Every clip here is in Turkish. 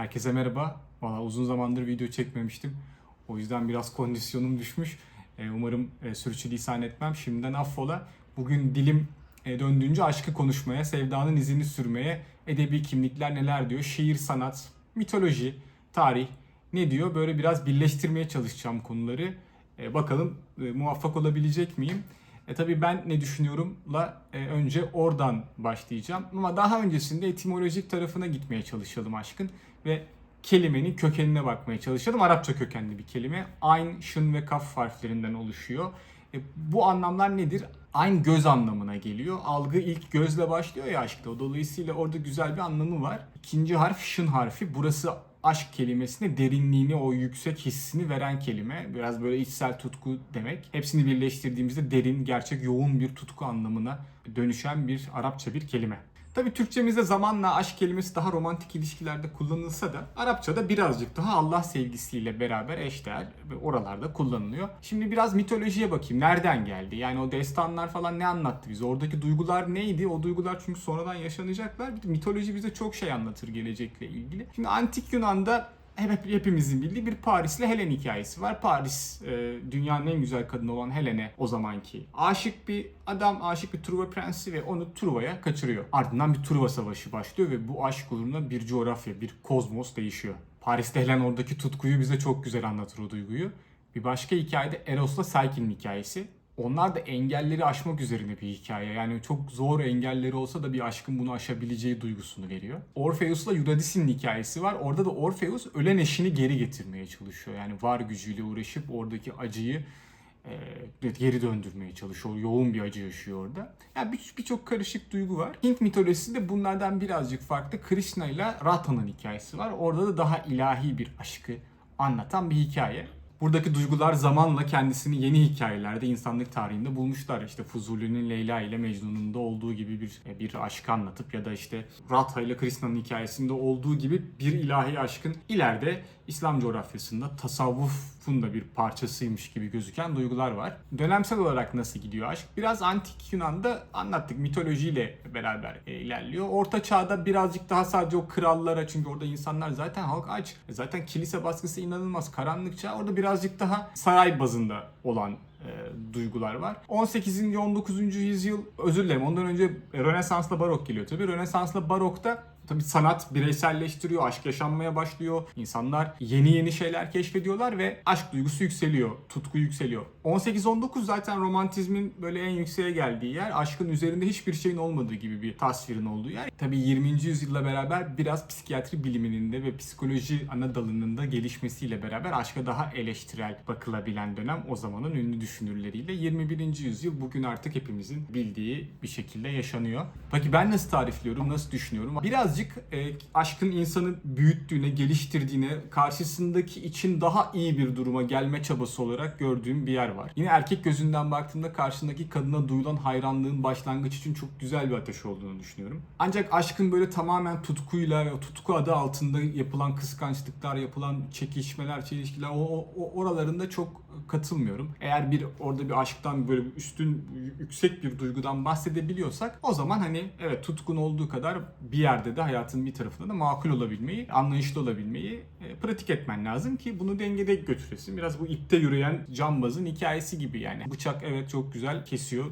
Herkese merhaba. Valla uzun zamandır video çekmemiştim. O yüzden biraz kondisyonum düşmüş. E, umarım e, sürçülisan etmem. Şimdiden affola. Bugün dilim e, döndüğünce aşkı konuşmaya, sevdanın izini sürmeye, edebi kimlikler neler diyor, şiir, sanat, mitoloji, tarih ne diyor? Böyle biraz birleştirmeye çalışacağım konuları. Bakalım muvaffak olabilecek miyim? E tabii ben ne düşünyorumla e, önce oradan başlayacağım. Ama daha öncesinde etimolojik tarafına gitmeye çalışalım aşkın. Ve kelimenin kökenine bakmaya çalışalım. Arapça kökenli bir kelime. Ayn, şın ve kaf harflerinden oluşuyor. E, bu anlamlar nedir? Ayn göz anlamına geliyor. Algı ilk gözle başlıyor ya aşkta. Dolayısıyla orada güzel bir anlamı var. İkinci harf şın harfi. Burası aşk kelimesine derinliğini, o yüksek hissini veren kelime. Biraz böyle içsel tutku demek. Hepsini birleştirdiğimizde derin, gerçek, yoğun bir tutku anlamına dönüşen bir Arapça bir kelime. Tabii Türkçemizde zamanla aşk kelimesi daha romantik ilişkilerde kullanılsa da Arapçada birazcık daha Allah sevgisiyle beraber eşdeğer ve oralarda kullanılıyor. Şimdi biraz mitolojiye bakayım. Nereden geldi? Yani o destanlar falan ne anlattı bize? Oradaki duygular neydi? O duygular çünkü sonradan yaşanacaklar. Mitoloji bize çok şey anlatır gelecekle ilgili. Şimdi antik Yunan'da hep hepimizin bildiği bir Paris'le Helen hikayesi var. Paris e, dünyanın en güzel kadını olan Helen'e o zamanki aşık bir adam, aşık bir Truva prensi ve onu Truva'ya kaçırıyor. Ardından bir Truva savaşı başlıyor ve bu aşk uğruna bir coğrafya, bir kozmos değişiyor. Paris'te Helen oradaki tutkuyu bize çok güzel anlatır o duyguyu. Bir başka hikayede Eros'la Psyche'nin hikayesi. Onlar da engelleri aşmak üzerine bir hikaye. Yani çok zor engelleri olsa da bir aşkın bunu aşabileceği duygusunu veriyor. Orpheus'la Eurydice'nin hikayesi var. Orada da Orpheus ölen eşini geri getirmeye çalışıyor. Yani var gücüyle uğraşıp oradaki acıyı e, geri döndürmeye çalışıyor. Yoğun bir acı yaşıyor orada. Yani bir- birçok karışık duygu var. Hint mitolojisi de bunlardan birazcık farklı. Krishna ile Radha'nın hikayesi var. Orada da daha ilahi bir aşkı anlatan bir hikaye. Buradaki duygular zamanla kendisini yeni hikayelerde insanlık tarihinde bulmuşlar. İşte Fuzuli'nin Leyla ile Mecnun'un da olduğu gibi bir bir aşkı anlatıp ya da işte Radha ile Krishna'nın hikayesinde olduğu gibi bir ilahi aşkın ileride İslam coğrafyasında tasavvufun da bir parçasıymış gibi gözüken duygular var. Dönemsel olarak nasıl gidiyor aşk? Biraz antik Yunan'da anlattık mitolojiyle beraber e, ilerliyor. Orta çağda birazcık daha sadece o krallara çünkü orada insanlar zaten halk aç. E, Zaten kilise baskısı inanılmaz. Karanlık çağ orada birazcık daha saray bazında olan e, duygular var. 18. ve 19. yüzyıl özür dilerim ondan önce Rönesans'la Barok geliyor tabii. Rönesans'la Barok'ta Tabii sanat bireyselleştiriyor, aşk yaşanmaya başlıyor. İnsanlar yeni yeni şeyler keşfediyorlar ve aşk duygusu yükseliyor, tutku yükseliyor. 18-19 zaten romantizmin böyle en yükseğe geldiği yer, aşkın üzerinde hiçbir şeyin olmadığı gibi bir tasvirin olduğu yer. Tabii 20. yüzyılla beraber biraz psikiyatri biliminin de ve psikoloji ana dalının da gelişmesiyle beraber aşka daha eleştirel bakılabilen dönem o zamanın ünlü düşünürleriyle 21. yüzyıl bugün artık hepimizin bildiği bir şekilde yaşanıyor. Peki ben nasıl tarifliyorum, nasıl düşünüyorum? Birazcık e, aşkın insanı büyüttüğüne, geliştirdiğine, karşısındaki için daha iyi bir duruma gelme çabası olarak gördüğüm bir yer var. Yine erkek gözünden baktığımda karşındaki kadına duyulan hayranlığın başlangıç için çok güzel bir ateş olduğunu düşünüyorum. Ancak aşkın böyle tamamen tutkuyla tutku adı altında yapılan kıskançlıklar, yapılan çekişmeler, çelişkiler o- o oralarında çok katılmıyorum. Eğer bir orada bir aşktan böyle üstün yüksek bir duygudan bahsedebiliyorsak o zaman hani evet tutkun olduğu kadar bir yerde de hayatın bir tarafında da makul olabilmeyi, anlayışlı olabilmeyi e, pratik etmen lazım ki bunu dengede götüresin. Biraz bu ipte yürüyen cambazın hikayesi gibi yani. Bıçak evet çok güzel kesiyor.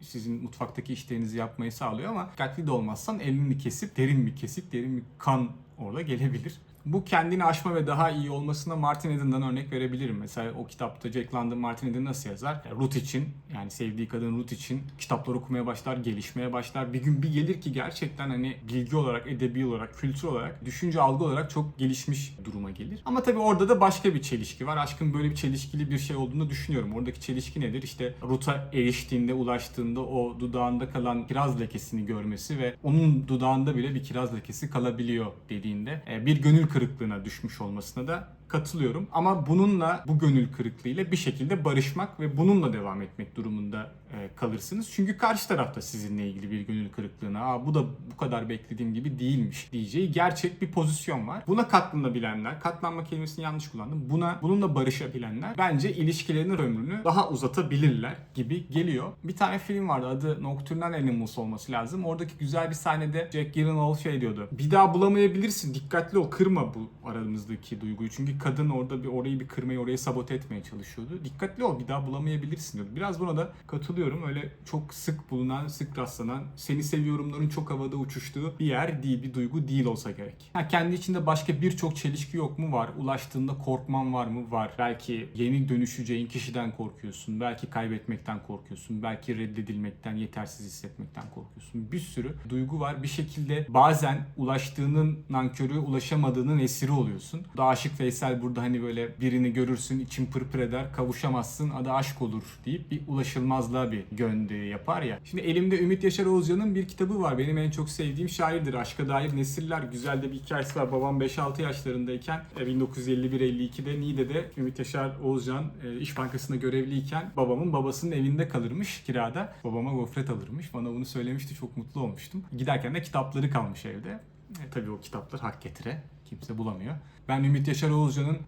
Sizin mutfaktaki işlerinizi yapmayı sağlıyor ama dikkatli de olmazsan elini kesip derin bir kesip derin bir kan orada gelebilir. Bu kendini aşma ve daha iyi olmasına Martin Eden'dan örnek verebilirim. Mesela o kitapta Jack London Martin Eden nasıl yazar? Ruth için yani sevdiği kadın Ruth için kitaplar okumaya başlar, gelişmeye başlar. Bir gün bir gelir ki gerçekten hani bilgi olarak, edebi olarak, kültür olarak, düşünce algı olarak çok gelişmiş duruma gelir. Ama tabii orada da başka bir çelişki var. Aşkın böyle bir çelişkili bir şey olduğunu düşünüyorum. Oradaki çelişki nedir? İşte Ruth'a eriştiğinde, ulaştığında o dudağında kalan kiraz lekesini görmesi ve onun dudağında bile bir kiraz lekesi kalabiliyor dediğinde e, bir gönül kırıklığına düşmüş olmasına da katılıyorum. Ama bununla bu gönül kırıklığıyla bir şekilde barışmak ve bununla devam etmek durumunda e, kalırsınız. Çünkü karşı tarafta sizinle ilgili bir gönül kırıklığına Aa, bu da bu kadar beklediğim gibi değilmiş diyeceği gerçek bir pozisyon var. Buna katlanabilenler, katlanma kelimesini yanlış kullandım. Buna bununla barışabilenler bence ilişkilerinin ömrünü daha uzatabilirler gibi geliyor. Bir tane film vardı adı Nocturnal Animals olması lazım. Oradaki güzel bir sahnede Jack Gyllenhaal şey diyordu. Bir daha bulamayabilirsin. Dikkatli ol. Kırma bu aramızdaki duyguyu. Çünkü kadın orada bir orayı bir kırmayı, orayı sabote etmeye çalışıyordu. Dikkatli ol. Bir daha bulamayabilirsin diyordu. Biraz buna da katılıyorum. Öyle çok sık bulunan, sık rastlanan, seni seviyorumların çok havada uçuştuğu bir yer değil, bir duygu değil olsa gerek. Ha, kendi içinde başka birçok çelişki yok mu? Var. Ulaştığında korkman var mı? Var. Belki yeni dönüşeceğin kişiden korkuyorsun. Belki kaybetmekten korkuyorsun. Belki reddedilmekten, yetersiz hissetmekten korkuyorsun. Bir sürü duygu var. Bir şekilde bazen ulaştığının nankörü, ulaşamadığının esiri oluyorsun. Da Aşık Veysel burada hani böyle birini görürsün, için pırpır eder, kavuşamazsın, adı aşk olur deyip bir ulaşılmazlığa bir gönderü yapar ya. Şimdi elimde Ümit Yaşar Oğuzcan'ın bir kitabı var. Benim en çok sevdiğim şairdir. Aşka dair nesiller. Güzel de bir hikayesi var. Babam 5-6 yaşlarındayken e, 1951-52'de Niğde'de Ümit Yaşar Oğuzcan e, İş Bankası'nda görevliyken babamın babasının evinde kalırmış kirada. Babama gofret alırmış. Bana bunu söylemişti. Çok mutlu olmuştum. Giderken de kitapları kalmış evde. E, tabii o kitaplar hak getire. Kimse bulamıyor. Ben Ümit Yaşar Oğuzcan'ın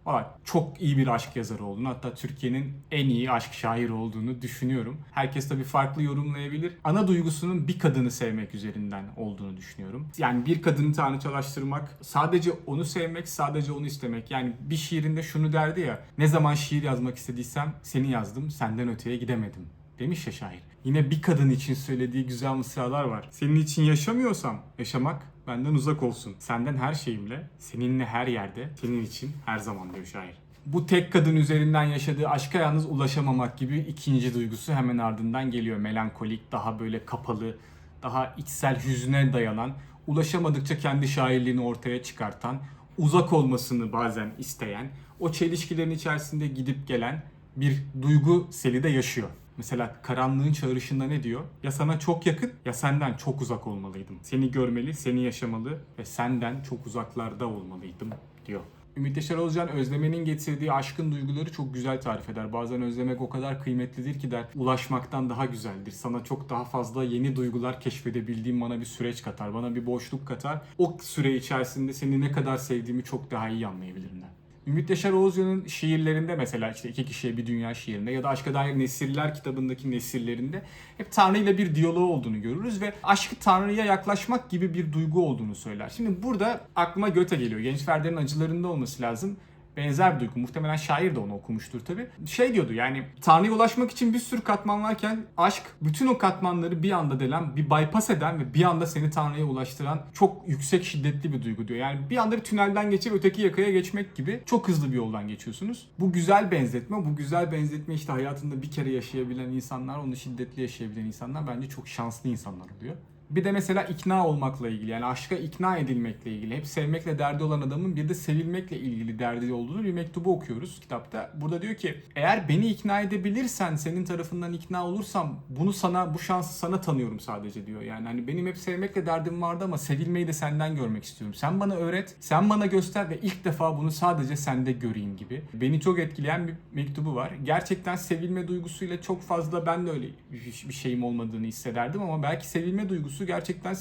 çok iyi bir aşk yazarı olduğunu hatta Türkiye'nin en iyi aşk şairi olduğunu düşünüyorum. Herkes tabii farklı yorumlayabilir. Ana duygusunun bir kadını sevmek üzerinden olduğunu düşünüyorum. Yani bir kadını tanrıçalaştırmak, sadece onu sevmek, sadece onu istemek. Yani bir şiirinde şunu derdi ya, ne zaman şiir yazmak istediysem seni yazdım, senden öteye gidemedim demiş ya şair. Yine bir kadın için söylediği güzel mısralar var. Senin için yaşamıyorsam yaşamak benden uzak olsun. Senden her şeyimle, seninle her yerde, senin için her zaman diyor şair. Bu tek kadın üzerinden yaşadığı aşka yalnız ulaşamamak gibi ikinci duygusu hemen ardından geliyor. Melankolik, daha böyle kapalı, daha içsel hüzne dayanan, ulaşamadıkça kendi şairliğini ortaya çıkartan, uzak olmasını bazen isteyen, o çelişkilerin içerisinde gidip gelen bir duygu seli de yaşıyor. Mesela karanlığın çağrışında ne diyor? Ya sana çok yakın ya senden çok uzak olmalıydım. Seni görmeli, seni yaşamalı ve senden çok uzaklarda olmalıydım diyor. Ümit Yaşar Özcan özlemenin getirdiği aşkın duyguları çok güzel tarif eder. Bazen özlemek o kadar kıymetlidir ki der ulaşmaktan daha güzeldir. Sana çok daha fazla yeni duygular keşfedebildiğim bana bir süreç katar. Bana bir boşluk katar. O süre içerisinde seni ne kadar sevdiğimi çok daha iyi anlayabilirim der. Ümit Yaşar Oğuzcan'ın şiirlerinde mesela işte iki kişiye bir dünya şiirinde ya da Aşka Dair Nesirler kitabındaki nesirlerinde hep Tanrı ile bir diyaloğu olduğunu görürüz ve aşkı Tanrı'ya yaklaşmak gibi bir duygu olduğunu söyler. Şimdi burada aklıma Göte geliyor. Genç Ferder'in acılarında olması lazım benzer bir duygu. Muhtemelen şair de onu okumuştur tabi. Şey diyordu yani Tanrı'ya ulaşmak için bir sürü katman varken aşk bütün o katmanları bir anda delen, bir bypass eden ve bir anda seni Tanrı'ya ulaştıran çok yüksek şiddetli bir duygu diyor. Yani bir anda bir tünelden geçip öteki yakaya geçmek gibi çok hızlı bir yoldan geçiyorsunuz. Bu güzel benzetme. Bu güzel benzetme işte hayatında bir kere yaşayabilen insanlar, onu şiddetli yaşayabilen insanlar bence çok şanslı insanlar oluyor. Bir de mesela ikna olmakla ilgili yani aşka ikna edilmekle ilgili hep sevmekle derdi olan adamın bir de sevilmekle ilgili derdi olduğunu bir mektubu okuyoruz kitapta. Burada diyor ki eğer beni ikna edebilirsen senin tarafından ikna olursam bunu sana bu şansı sana tanıyorum sadece diyor. Yani hani benim hep sevmekle derdim vardı ama sevilmeyi de senden görmek istiyorum. Sen bana öğret, sen bana göster ve ilk defa bunu sadece sende göreyim gibi. Beni çok etkileyen bir mektubu var. Gerçekten sevilme duygusuyla çok fazla ben de öyle bir şeyim olmadığını hissederdim ama belki sevilme duygusu duygusu gerçekten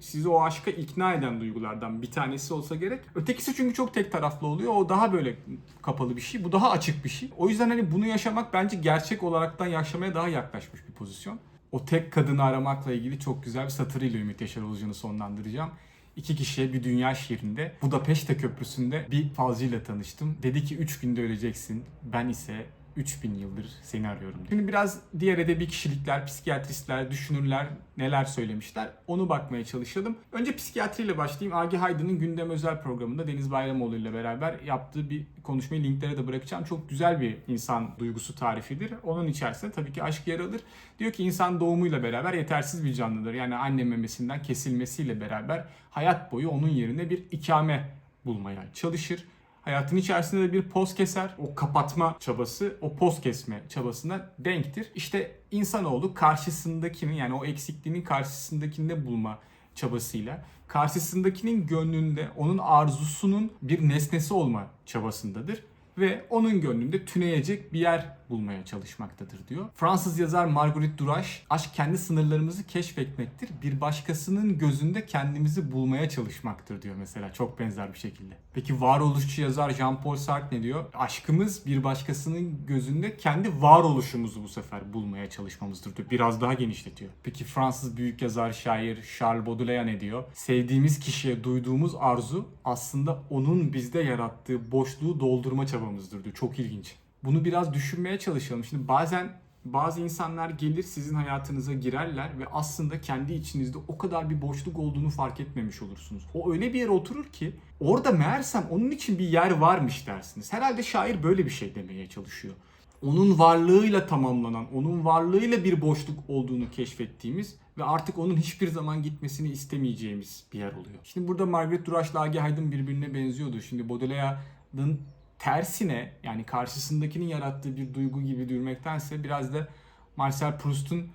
sizi o aşka ikna eden duygulardan bir tanesi olsa gerek. Ötekisi çünkü çok tek taraflı oluyor. O daha böyle kapalı bir şey. Bu daha açık bir şey. O yüzden hani bunu yaşamak bence gerçek olaraktan yaşamaya daha yaklaşmış bir pozisyon. O tek kadını aramakla ilgili çok güzel bir satırıyla Ümit Yaşar Ulucan'ı sonlandıracağım. İki kişiye bir dünya şiirinde Budapeşte Köprüsü'nde bir falcıyla tanıştım. Dedi ki 3 günde öleceksin. Ben ise 3000 yıldır seni arıyorum. Diyor. Şimdi biraz diğer edebi kişilikler, psikiyatristler, düşünürler neler söylemişler onu bakmaya çalışalım. Önce psikiyatriyle başlayayım. Agi Haydın'ın Gündem Özel programında Deniz Bayramoğlu ile beraber yaptığı bir konuşmayı linklere de bırakacağım. Çok güzel bir insan duygusu tarifidir. Onun içerisinde tabii ki aşk yer alır. Diyor ki insan doğumuyla beraber yetersiz bir canlıdır. Yani anne memesinden kesilmesiyle beraber hayat boyu onun yerine bir ikame bulmaya çalışır. Hayatın içerisinde de bir poz keser. O kapatma çabası o poz kesme çabasına denktir. İşte insanoğlu karşısındakinin yani o eksikliğinin karşısındakinde bulma çabasıyla karşısındakinin gönlünde onun arzusunun bir nesnesi olma çabasındadır ve onun gönlünde tüneyecek bir yer bulmaya çalışmaktadır diyor. Fransız yazar Marguerite Duras, aşk kendi sınırlarımızı keşfetmektir. Bir başkasının gözünde kendimizi bulmaya çalışmaktır diyor mesela çok benzer bir şekilde. Peki varoluşçu yazar Jean-Paul Sartre ne diyor? Aşkımız bir başkasının gözünde kendi varoluşumuzu bu sefer bulmaya çalışmamızdır diyor. Biraz daha genişletiyor. Peki Fransız büyük yazar, şair Charles Baudelaire ne diyor? Sevdiğimiz kişiye duyduğumuz arzu aslında onun bizde yarattığı boşluğu doldurma çabamızdır diyor. Çok ilginç. Bunu biraz düşünmeye çalışalım. Şimdi bazen bazı insanlar gelir sizin hayatınıza girerler ve aslında kendi içinizde o kadar bir boşluk olduğunu fark etmemiş olursunuz. O öyle bir yere oturur ki orada meğersem onun için bir yer varmış dersiniz. Herhalde şair böyle bir şey demeye çalışıyor. Onun varlığıyla tamamlanan, onun varlığıyla bir boşluk olduğunu keşfettiğimiz ve artık onun hiçbir zaman gitmesini istemeyeceğimiz bir yer oluyor. Şimdi burada Margaret Durach'la Agi Haydn birbirine benziyordu. Şimdi Baudelaire'ın tersine yani karşısındakinin yarattığı bir duygu gibi durmektense biraz da Marcel Proust'un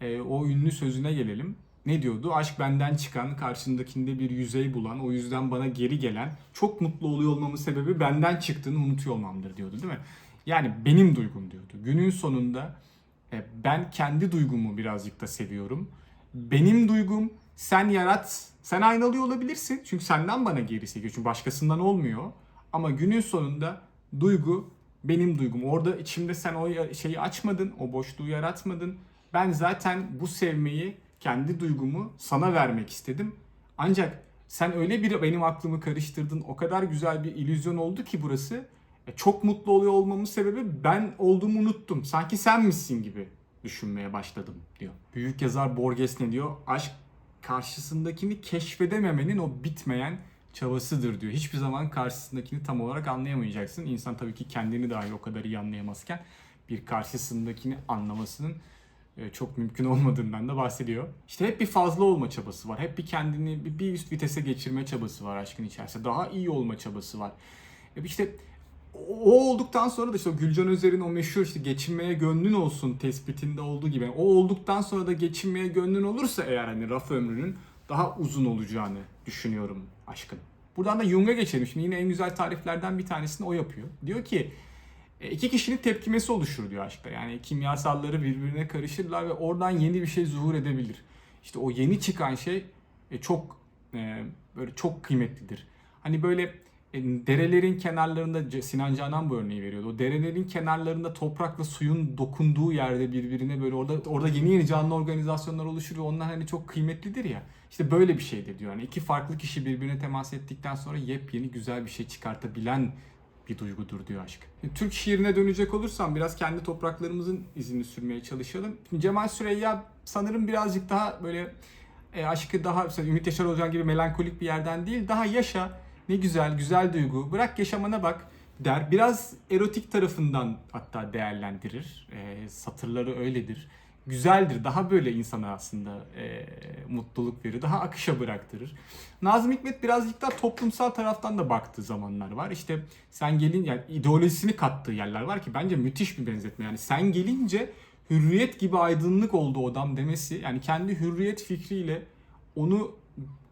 e, o ünlü sözüne gelelim. Ne diyordu? Aşk benden çıkan, karşındakinde bir yüzey bulan, o yüzden bana geri gelen, çok mutlu oluyor olmamın sebebi benden çıktığını unutuyor olmamdır diyordu değil mi? Yani benim duygum diyordu. Günün sonunda e, ben kendi duygumu birazcık da seviyorum. Benim duygum sen yarat, sen aynalıyor olabilirsin. Çünkü senden bana gerisi geliyor. Çünkü başkasından olmuyor. Ama günün sonunda duygu benim duygum. Orada içimde sen o şeyi açmadın, o boşluğu yaratmadın. Ben zaten bu sevmeyi, kendi duygumu sana vermek istedim. Ancak sen öyle bir benim aklımı karıştırdın. O kadar güzel bir illüzyon oldu ki burası. E, Çok mutlu oluyor olmamın sebebi ben olduğumu unuttum. Sanki sen misin gibi düşünmeye başladım diyor. Büyük yazar Borges ne diyor? Aşk karşısındakini keşfedememenin o bitmeyen çabasıdır diyor. Hiçbir zaman karşısındakini tam olarak anlayamayacaksın. İnsan tabii ki kendini dahi o kadar iyi anlayamazken bir karşısındakini anlamasının e, çok mümkün olmadığından da bahsediyor. İşte hep bir fazla olma çabası var. Hep bir kendini bir- üst vitese geçirme çabası var aşkın içerisinde. Daha iyi olma çabası var. E işte o olduktan sonra da işte o Gülcan Özer'in o meşhur işte geçinmeye gönlün olsun tespitinde olduğu gibi. O olduktan sonra da geçinmeye gönlün olursa eğer hani raf ömrünün daha uzun olacağını düşünüyorum aşkın. Buradan da Jung'a geçelim. Şimdi yine en güzel tariflerden bir tanesini o yapıyor. Diyor ki e, iki kişinin tepkimesi oluşur diyor aşkta. Yani kimyasalları birbirine karışırlar ve oradan yeni bir şey zuhur edebilir. İşte o yeni çıkan şey e, çok e, böyle çok kıymetlidir. Hani böyle derelerin kenarlarında Sinan Canan bu örneği veriyordu. O derelerin kenarlarında toprakla suyun dokunduğu yerde birbirine böyle orada orada yeni yeni canlı organizasyonlar oluşur ve onlar hani çok kıymetlidir ya. İşte böyle bir şeydir diyor. Yani iki farklı kişi birbirine temas ettikten sonra yepyeni güzel bir şey çıkartabilen bir duygudur diyor aşk. Şimdi Türk şiirine dönecek olursam biraz kendi topraklarımızın izini sürmeye çalışalım. Cemal Süreyya sanırım birazcık daha böyle e, aşkı daha Ümit Yaşar Hocam gibi melankolik bir yerden değil daha yaşa ne güzel güzel duygu bırak yaşamana bak der. Biraz erotik tarafından hatta değerlendirir. E, satırları öyledir. Güzeldir. Daha böyle insana aslında e, mutluluk verir. Daha akışa bıraktırır. Nazım Hikmet birazcık daha toplumsal taraftan da baktığı zamanlar var. İşte sen gelin yani ideolojisini kattığı yerler var ki bence müthiş bir benzetme. Yani sen gelince hürriyet gibi aydınlık oldu odam demesi yani kendi hürriyet fikriyle onu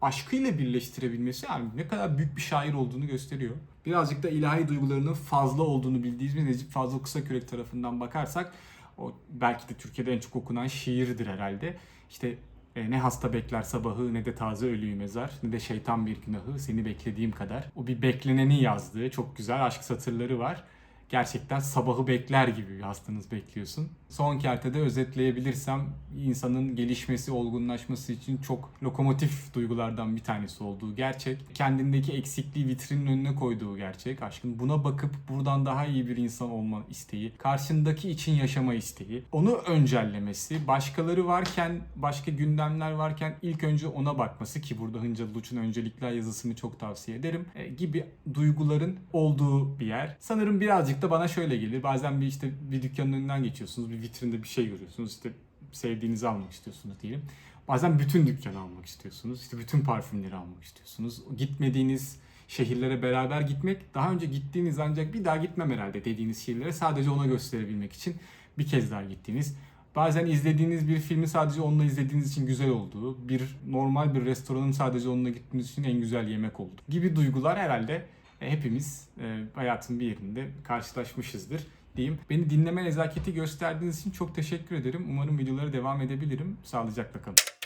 aşkıyla birleştirebilmesi yani ne kadar büyük bir şair olduğunu gösteriyor. Birazcık da ilahi duygularının fazla olduğunu bildiğimiz Necip Fazıl Kısakürek tarafından bakarsak o belki de Türkiye'de en çok okunan şiirdir herhalde. İşte e, ne hasta bekler sabahı ne de taze ölüyü mezar ne de şeytan bir günahı seni beklediğim kadar. O bir bekleneni yazdığı çok güzel aşk satırları var. Gerçekten sabahı bekler gibi bir hastanız bekliyorsun. Son kertede özetleyebilirsem insanın gelişmesi, olgunlaşması için çok lokomotif duygulardan bir tanesi olduğu gerçek. Kendindeki eksikliği vitrinin önüne koyduğu gerçek. Aşkın buna bakıp buradan daha iyi bir insan olma isteği. Karşındaki için yaşama isteği. Onu öncellemesi. Başkaları varken, başka gündemler varken ilk önce ona bakması ki burada Hıncal Uluç'un öncelikler yazısını çok tavsiye ederim. e, gibi duyguların olduğu bir yer. Sanırım birazcık da bana şöyle gelir. Bazen bir işte bir dükkanın önünden geçiyorsunuz. Bir vitrinde bir şey görüyorsunuz. İşte sevdiğinizi almak istiyorsunuz diyelim. Bazen bütün dükkanı almak istiyorsunuz. İşte bütün parfümleri almak istiyorsunuz. Gitmediğiniz şehirlere beraber gitmek, daha önce gittiğiniz ancak bir daha gitmem herhalde dediğiniz şehirlere sadece ona gösterebilmek için bir kez daha gittiğiniz. Bazen izlediğiniz bir filmi sadece onunla izlediğiniz için güzel olduğu, bir normal bir restoranın sadece onunla gittiğiniz için en güzel yemek oldu gibi duygular herhalde hepimiz e, hayatın bir yerinde karşılaşmışızdır. diyeyim. Beni dinleme nezaketi gösterdiğiniz için çok teşekkür ederim. Umarım videolara devam edebilirim. Sağlıcakla kalın.